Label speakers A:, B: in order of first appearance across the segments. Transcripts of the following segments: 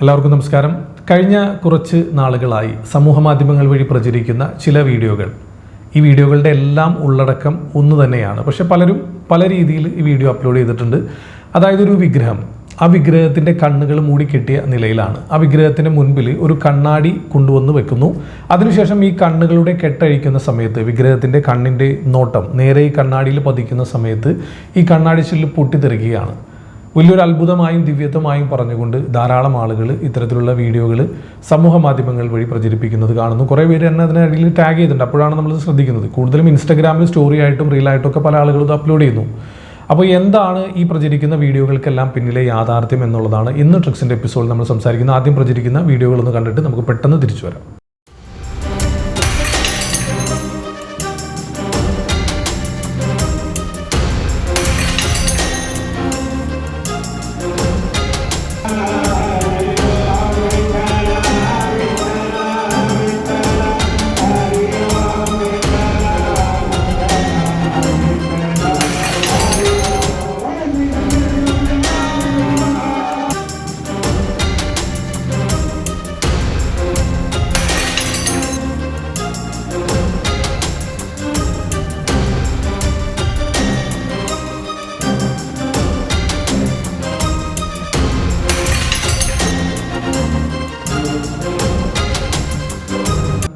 A: എല്ലാവർക്കും നമസ്കാരം. കഴിഞ്ഞ കുറച്ച് നാളുകളായി സമൂഹ മാധ്യമങ്ങൾ വഴി പ്രചരിക്കുന്ന ചില വീഡിയോകൾ. ഈ വീഡിയോകളുടെ എല്ലാം ഉള്ളടക്കം ഒന്ന് തന്നെയാണ്. പക്ഷെ പലരും പല രീതിയിൽ ഈ വീഡിയോ അപ്ലോഡ് ചെയ്തിട്ടുണ്ട്. അതായത് ഒരു വിഗ്രഹം. ആ വിഗ്രഹത്തിന്റെ കണ്ണുകൾ മൂടിക്കെട്ടിയ നിലയിലാണ്. ആ വിഗ്രഹത്തിന് മുൻപിൽ ഒരു കണ്ണാടി കൊണ്ടുവന്ന് വെക്കുന്നു. അതിനുശേഷം ഈ കണ്ണുകളുടെ കെട്ടഴിക്കുന്ന സമയത്ത് വിഗ്രഹത്തിന്റെ കണ്ണിന്റെ നോട്ടം നേരെ ഈ കണ്ണാടിയിൽ പതിക്കുന്ന സമയത്ത് ഈ കണ്ണാടി ചില്ല് പൊട്ടിത്തെറിക്കുകയാണ്. വലിയൊരു അത്ഭുതമായും ദിവ്യത്വമായും പറഞ്ഞുകൊണ്ട് ധാരാളം ആളുകൾ ഇത്തരത്തിലുള്ള വീഡിയോകൾ സമൂഹ മാധ്യമങ്ങൾ വഴി പ്രചരിപ്പിക്കുന്നത് കാണുന്നു. കുറേ പേര് എന്നെ അതിനിടയിൽ ടാഗ് ചെയ്തിട്ടുണ്ട്. അപ്പോഴാണ് നമ്മൾ ശ്രദ്ധിക്കുന്നത്. കൂടുതലും ഇൻസ്റ്റാഗ്രാമിൽ സ്റ്റോറി ആയിട്ടും റീൽ ആയിട്ടും ഒക്കെ പല ആളുകളും അപ്ലോഡ് ചെയ്യുന്നു. അപ്പോൾ എന്താണ് ഈ പ്രചരിക്കുന്ന വീഡിയോകൾക്കെല്ലാം പിന്നിലെ യാഥാർത്ഥ്യം എന്നുള്ളതാണ് ഇന്ന് ട്രിക്സിന്റെ എപ്പിസോഡ് നമ്മൾ സംസാരിക്കുന്ന. ആദ്യം പ്രചരിക്കുന്ന വീഡിയോകളൊന്ന് കണ്ടിട്ട് നമുക്ക് പെട്ടെന്ന് തിരിച്ചു വരാം.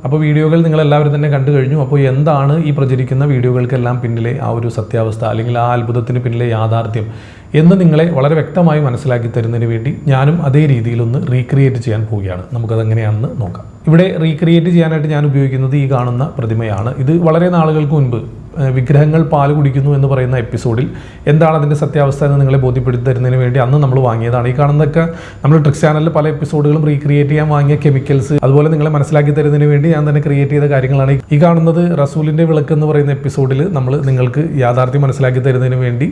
A: അപ്പോൾ വീഡിയോകൾ നിങ്ങൾ എല്ലാവരും തന്നെ കണ്ടു കഴിഞ്ഞു. അപ്പോൾ എന്താണ് ഈ പ്രചരിക്കുന്ന വീഡിയോകൾക്കെല്ലാം പിന്നിലെ ആ ഒരു സത്യാവസ്ഥ അല്ലെങ്കിൽ ആ അത്ഭുതത്തിന് പിന്നിലെ യാഥാർത്ഥ്യം എന്ന് നിങ്ങളെ വളരെ വ്യക്തമായി മനസ്സിലാക്കി തരുന്നതിന് വേണ്ടി ഞാനും അതേ രീതിയിലൊന്ന് റീക്രിയേറ്റ് ചെയ്യാൻ പോവുകയാണ്. നമുക്കത് എങ്ങനെയാണെന്ന് നോക്കാം. ഇവിടെ റീക്രിയേറ്റ് ചെയ്യാനായിട്ട് ഞാൻ ഉപയോഗിക്കുന്നത് ഈ കാണുന്ന പ്രതിമയാണ്. ഇത് വളരെ നാളുകൾക്ക് മുൻപ് വിഗ്രഹങ്ങൾ പാൽ കുടിക്കുന്നു എന്ന് പറയുന്ന എപ്പിസോഡിൽ എന്താണ് അതിന്റെ സത്യാവസ്ഥ എന്ന് നിങ്ങളെ ബോധ്യപ്പെടുത്തി തരുന്നതിന് വേണ്ടി അന്ന് നമ്മൾ വാങ്ങിയതാണ്. ഈ കാണുന്നതൊക്കെ നമ്മൾ ട്രിക്സ് ചാനലിൽ പല എപ്പിസോഡുകളും റീക്രിയേറ്റ് ചെയ്യാൻ വാങ്ങിയ കെമിക്കൽസ് അതുപോലെ നിങ്ങളെ മനസ്സിലാക്കി തരുന്നതിന് വേണ്ടി ഞാൻ തന്നെ ക്രിയേറ്റ് ചെയ്ത കാര്യങ്ങളാണ്. ഈ കാണുന്നത് റസൂലിന്റെ വിളക്ക് എന്ന് പറയുന്ന എപ്പിസോഡിൽ നമ്മൾ നിങ്ങൾക്ക് യാഥാർത്ഥ്യം മനസ്സിലാക്കി തരുന്നതിന് വേണ്ടി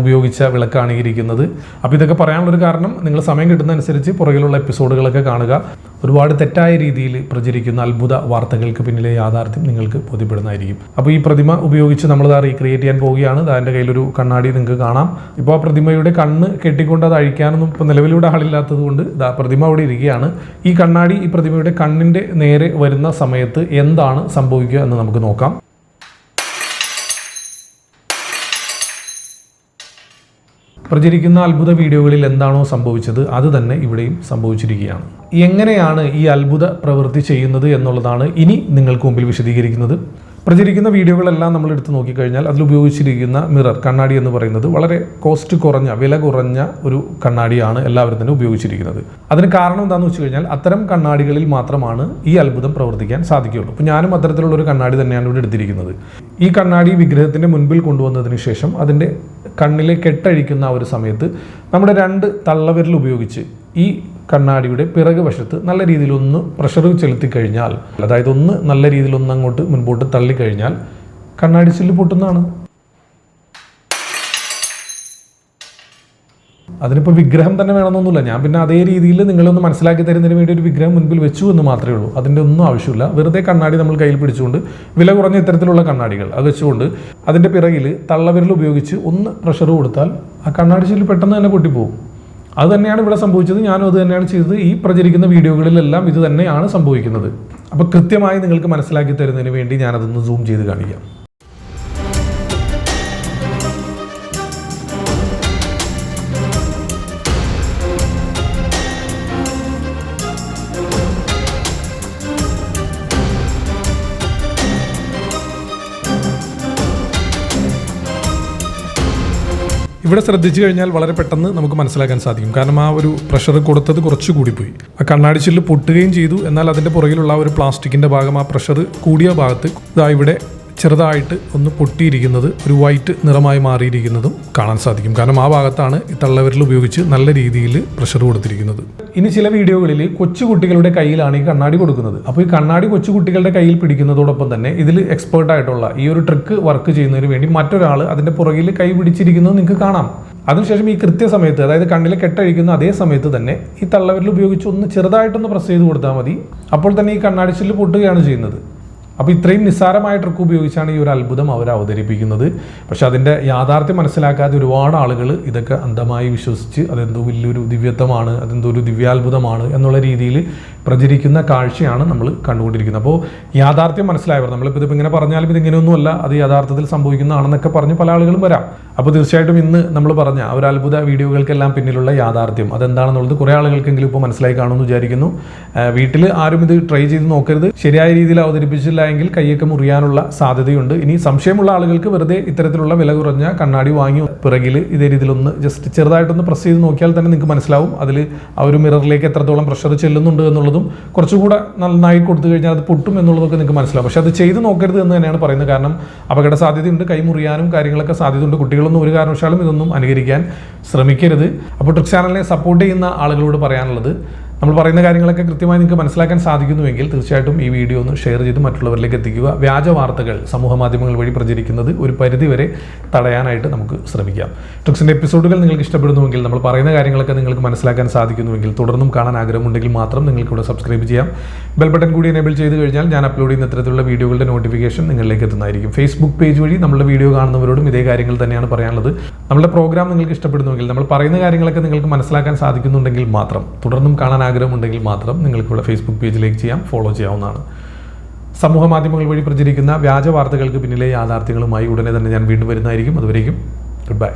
A: ഉപയോഗിച്ച വിളക്കാണ് ഇരിക്കുന്നത്. അപ്പോൾ ഇതൊക്കെ പറയാനുള്ളൊരു കാരണം നിങ്ങൾ സമയം കിട്ടുന്നതനുസരിച്ച് പുറകിലുള്ള എപ്പിസോഡുകളൊക്കെ കാണുക. ഒരുപാട് തെറ്റായ രീതിയിൽ പ്രചരിക്കുന്ന അത്ഭുത വാർത്തകൾക്ക് പിന്നിലെ യാഥാർത്ഥ്യം നിങ്ങൾക്ക് ബോധ്യപ്പെടുന്നതായിരിക്കും. അപ്പോൾ ഈ പ്രതിമ ഉപയോഗിച്ച് നമ്മൾ അത് റീക്രിയേറ്റ് ചെയ്യാൻ പോവുകയാണ്. അതിന്റെ കയ്യിലൊരു കണ്ണാടി നിങ്ങൾക്ക് കാണാം. ഇപ്പോൾ ആ പ്രതിമയുടെ കണ്ണ് കെട്ടിക്കൊണ്ട് അത് അഴിക്കാനൊന്നും ഇപ്പോൾ നിലവിലൂടെ ആളില്ലാത്തത് കൊണ്ട് ദാ പ്രതിമ അവിടെ ഇരിക്കുകയാണ്. ഈ കണ്ണാടി ഈ പ്രതിമയുടെ കണ്ണിന്റെ നേരെ വരുന്ന സമയത്ത് എന്താണ് സംഭവിക്കുക എന്ന് നമുക്ക് നോക്കാം. പ്രചരിക്കുന്ന അത്ഭുത വീഡിയോകളിൽ എന്താണോ സംഭവിച്ചത് അത് തന്നെ ഇവിടെയും സംഭവിച്ചിരിക്കുകയാണ്. എങ്ങനെയാണ് ഈ അത്ഭുത പ്രവൃത്തി ചെയ്യുന്നത് എന്നുള്ളതാണ് ഇനി നിങ്ങൾക്ക് മുമ്പിൽ വിശദീകരിക്കുന്നത്. പ്രചരിക്കുന്ന വീഡിയോകളെല്ലാം നമ്മൾ എടുത്ത് നോക്കിക്കഴിഞ്ഞാൽ അതിൽ ഉപയോഗിച്ചിരിക്കുന്ന മിറർ കണ്ണാടി എന്ന് പറയുന്നത് വളരെ കോസ്റ്റ് കുറഞ്ഞ വില കുറഞ്ഞ ഒരു കണ്ണാടിയാണ് എല്ലാവരും തന്നെ ഉപയോഗിച്ചിരിക്കുന്നത്. അതിന് കാരണം എന്താണെന്ന് വെച്ച് കഴിഞ്ഞാൽ അത്തരം കണ്ണാടികളിൽ മാത്രമാണ് ഈ അത്ഭുതം പ്രവർത്തിക്കാൻ സാധിക്കുകയുള്ളൂ. അപ്പോൾ ഞാനും അത്തരത്തിലുള്ള ഒരു കണ്ണാടി തന്നെയാണ് ഇവിടെ എടുത്തിരിക്കുന്നത്. ഈ കണ്ണാടി വിഗ്രഹത്തിന്റെ മുൻപിൽ കൊണ്ടുവന്നതിന് ശേഷം അതിന്റെ കണ്ണിലെ കെട്ടഴിക്കുന്ന ആ ഒരു സമയത്ത് നമ്മുടെ രണ്ട് തള്ളവിരൽ ഉപയോഗിച്ച് ഈ കണ്ണാടിയുടെ പിറക് വശത്ത് നല്ല രീതിയിൽ ഒന്ന് പ്രഷർ ചെലുത്തി കഴിഞ്ഞാൽ അതായത് ഒന്ന് നല്ല രീതിയിൽ ഒന്ന് അങ്ങോട്ട് മുൻപോട്ട് തള്ളിക്കഴിഞ്ഞാൽ കണ്ണാടി ചില്ല് പൊട്ടുന്നതാണ്. അതിനിപ്പോൾ വിഗ്രഹം തന്നെ വേണമെന്നൊന്നുമില്ല. ഞാൻ പിന്നെ അതേ രീതിയിൽ നിങ്ങളൊന്ന് മനസ്സിലാക്കി തരുന്നതിന് വേണ്ടി ഒരു വിഗ്രഹം മുൻപിൽ വെച്ചു എന്ന് മാത്രമേ ഉള്ളൂ. അതിന്റെ ഒന്നും ആവശ്യമില്ല. വെറുതെ കണ്ണാടി നമ്മൾ കയ്യിൽ പിടിച്ചുകൊണ്ട് വില കുറഞ്ഞ ഇത്തരത്തിലുള്ള കണ്ണാടികൾ അത് വെച്ചുകൊണ്ട് അതിന്റെ പിറകിൽ തള്ളവിരൽ ഉപയോഗിച്ച് ഒന്ന് പ്രഷർ കൊടുത്താൽ ആ കണ്ണാടി ചില്ല് പെട്ടെന്ന് തന്നെ പൊട്ടിപ്പോകും അത് തന്നെയാണ് ഇവിടെ സംഭവിച്ചത്. ഞാനും അത് തന്നെയാണ് ചെയ്തത്. ഈ പ്രചരിക്കുന്ന വീഡിയോകളിലെല്ലാം ഇത് തന്നെയാണ് സംഭവിക്കുന്നത്. അപ്പോൾ കൃത്യമായി നിങ്ങൾക്ക് മനസ്സിലാക്കി തരുന്നതിന് വേണ്ടി ഞാനതൊന്ന് സൂം ചെയ്ത് കാണിക്കാം. ഇവിടെ ശ്രദ്ധിച്ചു കഴിഞ്ഞാൽ വളരെ പെട്ടെന്ന് നമുക്ക് മനസ്സിലാക്കാൻ സാധിക്കും. കാരണം ആ ഒരു പ്രഷർ കൊടുത്തത് കുറച്ച് കൂടിപ്പോയി ആ കണ്ണാടി ചില്ല് പൊട്ടുകയും ചെയ്തു. എന്നാൽ അതിന്റെ പുറകിലുള്ള ആ ഒരു പ്ലാസ്റ്റിക്കിന്റെ ഭാഗം ആ പ്രഷർ കൂടിയ ഭാഗത്ത് ഇതാ ഇവിടെ ചെറുതായിട്ട് ഒന്ന് പൊട്ടിയിരിക്കുന്നത് ഒരു വൈറ്റ് നിറമായി മാറിയിരിക്കുന്നതും കാണാൻ സാധിക്കും. കാരണം ആ ഭാഗത്താണ് ഈ തള്ളവിരൽ ഉപയോഗിച്ച് നല്ല രീതിയിൽ പ്രഷർ കൊടുത്തിരിക്കുന്നത്. ഇനി ചില വീഡിയോകളിൽ കൊച്ചുകുട്ടികളുടെ കയ്യിലാണ് ഈ കണ്ണാടി കൊടുക്കുന്നത്. അപ്പോൾ ഈ കണ്ണാടി കൊച്ചുകുട്ടികളുടെ കയ്യിൽ പിടിക്കുന്നതോടൊപ്പം തന്നെ ഇതിൽ എക്സ്പേർട്ട് ആയിട്ടുള്ള ഈ ഒരു ട്രിക്ക് വർക്ക് ചെയ്യുന്നതിന് വേണ്ടി മറ്റൊരാൾ അതിന്റെ പുറകിൽ കൈ പിടിച്ചിരിക്കുന്നത് നിങ്ങൾക്ക് കാണാം. അതിനുശേഷം ഈ കൃത്യസമയത്ത് അതായത് കണ്ണിൽ കെട്ടഴിക്കുന്ന അതേ സമയത്ത് തന്നെ ഈ തള്ളവിരൽ ഉപയോഗിച്ച് ഒന്ന് ചെറുതായിട്ടൊന്ന് പ്രസ് ചെയ്ത് കൊടുത്താൽ മതി. അപ്പോൾ തന്നെ ഈ കണ്ണാടി ചില്ല് പൊട്ടുകയാണ് ചെയ്യുന്നത്. അപ്പോൾ ഇത്രയും നിസ്സാരമായ ട്രിക്ക് ഉപയോഗിച്ചാണ് ഈ ഒരു അത്ഭുതം അവർ അവതരിപ്പിക്കുന്നത്. പക്ഷെ അതിന്റെ യാഥാർത്ഥ്യം മനസ്സിലാക്കാതെ ഒരുപാട് ആളുകൾ ഇതൊക്കെ അന്ധമായി വിശ്വസിച്ച് അതെന്തോ വലിയൊരു ദിവ്യത്വമാണ് അതെന്തോ ഒരു ദിവ്യാത്ഭുതമാണ് എന്നുള്ള രീതിയിൽ പ്രചരിക്കുന്ന കാഴ്ചയാണ് നമ്മൾ കണ്ടുകൊണ്ടിരിക്കുന്നത്. അപ്പോൾ യാഥാർത്ഥ്യം മനസ്സിലായവർ നമ്മളിപ്പോൾ ഇതിപ്പോൾ ഇങ്ങനെ പറഞ്ഞാലും ഇതിങ്ങനെയൊന്നുമല്ല അത് യഥാർത്ഥത്തിൽ സംഭവിക്കുന്നതാണെന്നൊക്കെ പറഞ്ഞ് പല ആളുകളും വരാം. അപ്പോൾ തീർച്ചയായിട്ടും ഇന്ന് നമ്മൾ പറഞ്ഞ ആ ഒരു അത്ഭുത വീഡിയോകൾക്കെല്ലാം പിന്നിലുള്ള യാഥാർത്ഥ്യം അതെന്താണെന്നുള്ളത് കുറേ ആളുകൾക്കെങ്കിലും ഇപ്പോൾ മനസ്സിലായി കാണുമെന്ന് വിചാരിക്കുന്നു. വീട്ടിൽ ആരും ഇത് ട്രൈ ചെയ്ത് നോക്കരുത്. ശരിയായ രീതിയിൽ അവതരിപ്പിച്ചില്ല എങ്കിൽ കൈയൊക്കെ മുറിയാനുള്ള സാധ്യതയുണ്ട്. ഇനി സംശയമുള്ള ആളുകൾക്ക് വെറുതെ ഇത്തരത്തിലുള്ള വില കുറഞ്ഞ കണ്ണാടി വാങ്ങി പിറകിൽ ഇതേ രീതിയിലൊന്ന് ജസ്റ്റ് ചെറുതായിട്ടൊന്ന് പ്രസ് ചെയ്ത് നോക്കിയാൽ തന്നെ നിങ്ങൾക്ക് മനസ്സിലാവും. അതിൽ ആ ഒരു മിററിലേക്ക് എത്രത്തോളം പ്രഷർ ചെല്ലുന്നുണ്ട് എന്നുള്ളതും കുറച്ചുകൂടെ നന്നായി കൊടുത്തു കഴിഞ്ഞാൽ അത് പൊട്ടും എന്നുള്ളതൊക്കെ നിങ്ങൾക്ക് മനസ്സിലാവും. പക്ഷേ അത് ചെയ്ത് നോക്കരുത് എന്ന് തന്നെയാണ് പറയുന്നത്. കാരണം അപകട സാധ്യതയുണ്ട് കൈ മുറിയാനും കാര്യങ്ങളൊക്കെ സാധ്യതയുണ്ട്. കുട്ടികളൊന്നും ഒരു കാരണവശാലും ഇതൊന്നും അനുകരിക്കാൻ ശ്രമിക്കരുത്. അപ്പോൾ ട്രിക് ചാനലിനെ സപ്പോർട്ട് ചെയ്യുന്ന ആളുകളോട് പറയാനുള്ളത് നമ്മൾ പറയുന്ന കാര്യങ്ങളൊക്കെ കൃത്യമായി നിങ്ങൾക്ക് മനസ്സിലാക്കാൻ സാധിക്കുന്നുവെങ്കിൽ തീർച്ചയായിട്ടും ഈ വീഡിയോ ഒന്ന് ഷെയർ ചെയ്ത് മറ്റുള്ളവരിലേക്ക് എത്തിക്കുക. വ്യാജ വാർത്തകൾ സമൂഹ മാധ്യമങ്ങൾ വഴി പ്രചരിക്കുന്നത് ഒരു പരിധിവരെ തടയാനായിട്ട് നമുക്ക് ശ്രമിക്കാം. ട്രിക്സിന്റെ എപ്പിസോഡുകൾ നിങ്ങൾക്ക് ഇഷ്ടപ്പെടുന്നുവെങ്കിൽ നമ്മൾ പറയുന്ന കാര്യങ്ങളൊക്കെ നിങ്ങൾക്ക് മനസ്സിലാക്കാൻ സാധിക്കുന്നുവെങ്കിൽ തുടർന്നും കാണാൻ ആഗ്രഹമുണ്ടെങ്കിൽ മാത്രം നിങ്ങൾക്ക് ഇവിടെ സബ്സ്ക്രൈബ് ചെയ്യാം. ബെൽ ബട്ടൺ കൂടി എനേബിൾ ചെയ്ത് കഴിഞ്ഞാൽ ഞാൻ അപ്ലോഡ് ചെയ്യുന്ന ഇത്തരത്തിലുള്ള വീഡിയോകളുടെ നോട്ടിഫിക്കേഷൻ നിങ്ങളിലേക്ക് എത്തുന്നതായിരിക്കും. ഫേസ്ബുക്ക് പേജ് വഴി നമ്മുടെ വീഡിയോ കാണുന്നവരോടും ഇതേ കാര്യങ്ങൾ തന്നെയാണ് പറയാനുള്ളത്. നമ്മുടെ പ്രോഗ്രാം നിങ്ങൾക്ക് ഇഷ്ടപ്പെടുന്നുവെങ്കിൽ നമ്മൾ പറയുന്ന കാര്യങ്ങളൊക്കെ നിങ്ങൾക്ക് മനസ്സിലാക്കാൻ സാധിക്കുന്നുണ്ടെങ്കിൽ മാത്രം തുടർന്നും കാണാൻ ആഗ്രഹമുണ്ടെങ്കിൽ മാത്രം നിങ്ങൾക്കിവിടെ ഫേസ്ബുക്ക് പേജിലേക്ക് ചെയ്യാം ഫോളോ ചെയ്യാവുന്നതാണ്. സമൂഹ മാധ്യമങ്ങൾ വഴി പ്രചരിക്കുന്ന വ്യാജ വാർത്തകൾക്ക് പിന്നിലെ യാഥാർത്ഥ്യങ്ങളുമായി ഉടനെ തന്നെ ഞാൻ വീണ്ടും വരുന്നതായിരിക്കും. അതുവരേക്കും ഗുഡ് ബൈ